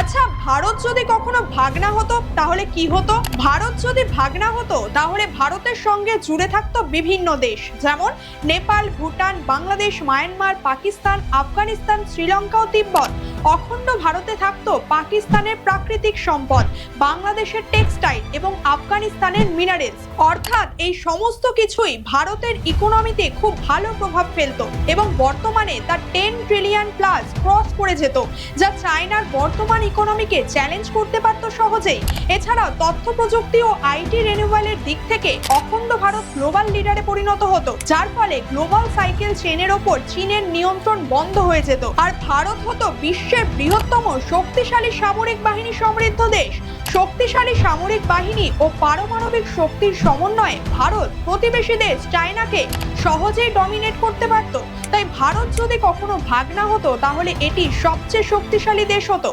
আচ্ছা ভারত যদি কখনো ভাগনা হতো, তাহলে কি হতো? ভারত যদি ভাগনা হতো, তাহলে ভারতের সঙ্গে জুড়ে থাকতো বিভিন্ন দেশ। যেমন নেপাল, ভুটান, বাংলাদেশ, মায়ানমার, পাকিস্তান, আফগানিস্তান শ্রীলঙ্কা ও তিব্বত। অখণ্ড ভারতে থাকতো পাকিস্তানের প্রাকৃতিক সম্পদ, বাংলাদেশের টেক্সটাইল এবং আফগানিস্তানের মিনারেলস। অর্থাৎ এই সমস্ত কিছুই ভারতের ইকোনমিতে খুব ভালো প্রভাব ফেলতো এবং বর্তমানে তা টেন ট্রিলিয়ন প্লাস ক্রস করে যেত, যা চায়নার বর্তমান ইকোনমিকে চ্যালেঞ্জ করতে পারত সহজেই। এছাড়াও তথ্য প্রযুক্তি ও আইটি রেনিউয়ালের দিক থেকে অখণ্ড ভারত গ্লোবাল লিডারে পরিণত হতো, যার ফলে গ্লোবাল সাইকেল চেনের ওপর চীনের নিয়ন্ত্রণ বন্ধ হয়ে যেত। আর ভারত হতো বিশ্বের বৃহত্তম শক্তিশালী সামরিক বাহিনী সমৃদ্ধ দেশ। শক্তিশালী সামরিক বাহিনী ও পারমাণবিক শক্তির সমন্বয়ে ভারত প্রতিবেশী দেশ চায়নাকে সহজেই ডমিনেট করতে পারত। তাই ভারত যদি কখনো ভাগ না হতো, তাহলে এটি সবচেয়ে শক্তিশালী দেশ হতো।